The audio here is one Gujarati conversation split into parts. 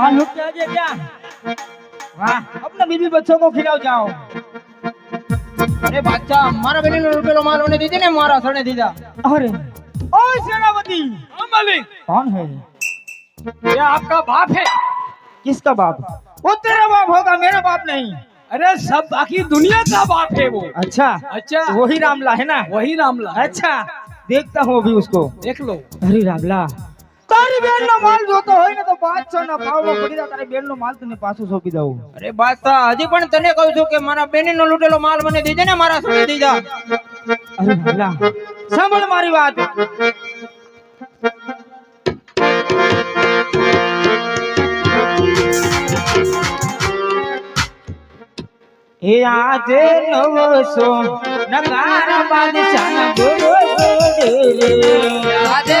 वाह लुट जाओ क्या वाह अपने बीबी बच्चों को खिलाओ जाओ। अरे बच्चा मारा बहनी ने रुपये माल उन्हें दीदी ने मारा सर ने दीदा। अरे। ओ सेनापति। मालिक कौन है? ये आपका बाप है। किसका बाप? वो तेरा बाप होगा मेरा बाप नहीं। अरे सब बाकी दुनिया का बाप है वो। अच्छा अच्छा। वही रामला है ना? वही रामला। अच्छा देखता हूँ अभी उसको। देख लो। अरे रामला તારી બેન નો માલ જોતો હોય ને તો બાદશાહ ના ભાવમાં પડી તારી બેન નો માલ તને પાછો સોંપી દઉં. અરે બાદશાહ હજી પણ તને કહું છું કે મારા બેની નો લૂંટેલો માલ મને દીધે ને મારા સણે દીધા અરે રામલા સાંભળ મારી વાત. એ આજે નવસો નકાર બાદશાહ ગોડે રે આજે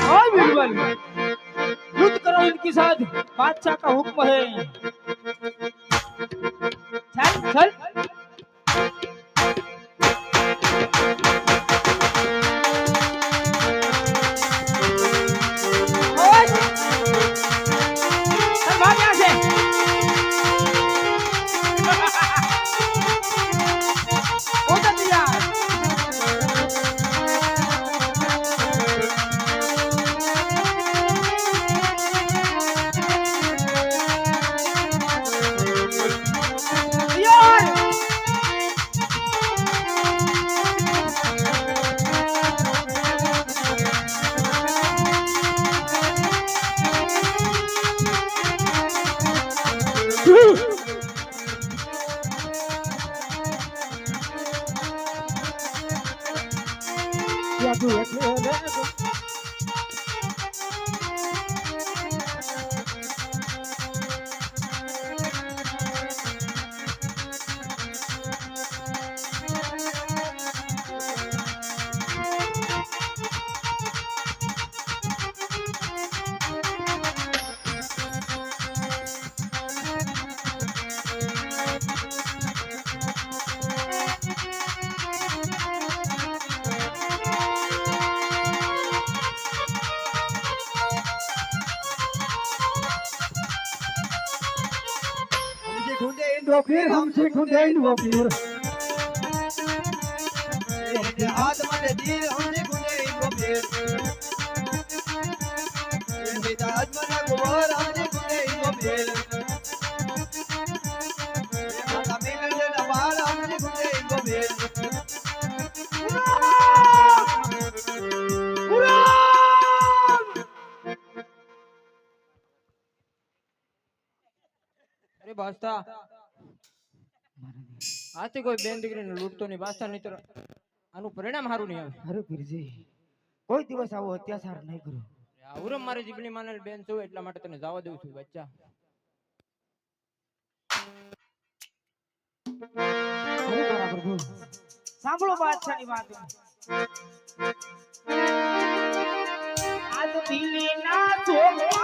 हाँ, युद्ध करो इनके साथ। बादशाह का हुक्म है। चल चल। Ya duet le ગુંજે ઇન્દો પીર હમસી ગુંજે ઇન્દો પીર હાથ મને દીર હમસી ગુંજે ઇન્દો પીર હાથ મને કુંવર હમસી ગુંજે ઇન્દો પીર તમિલ ને નવાળ હમસી ગુંજે ઇન્દો પીર અરે બાદશાહ આથી કોઈ બેન દીકરીને લૂંટતો નહીં બાસ્તા નહીં તો આનું પરિણામ સારું નહીં આવે. અરે પીરજી કોઈ દિવસ આવો અત્યાચાર નહીં કરો. આવરમ મારી જીભની માનેલ બેન છું એટલા માટે તને જવા દઉં છું બચ્ચા. સાંભળો બાદશાહની વાત. આજ દિલ્હીના ચોક મારે